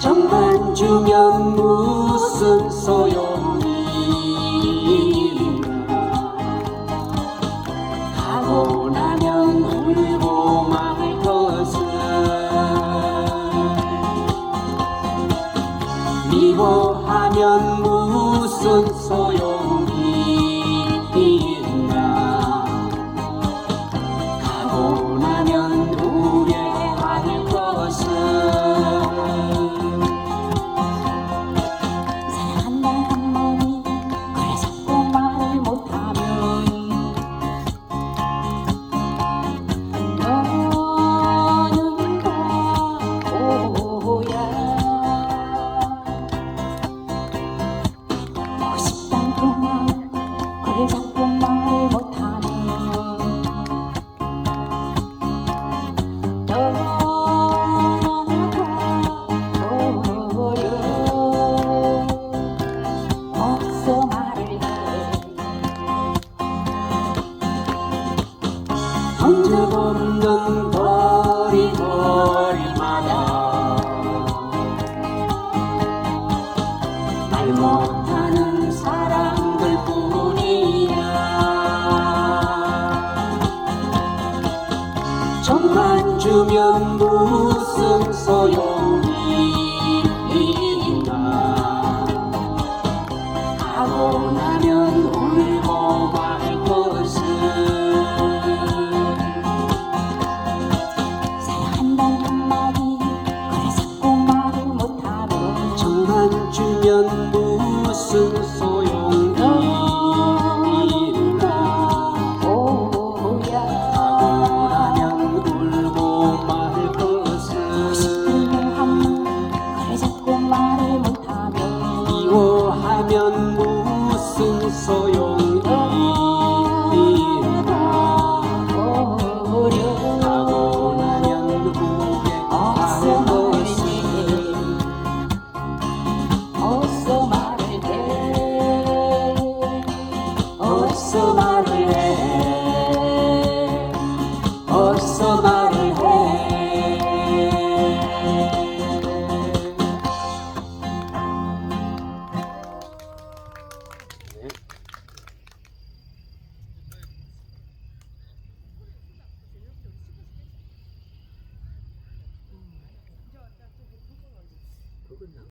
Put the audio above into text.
정만 주면 무슨 소용이 가고 나면 울고 말 것을. 미워하면 무슨 소용 없는 거리거리마다 말 못하는 사람들 뿐이야. 정만 주면 무슨 소용 자꾸 말을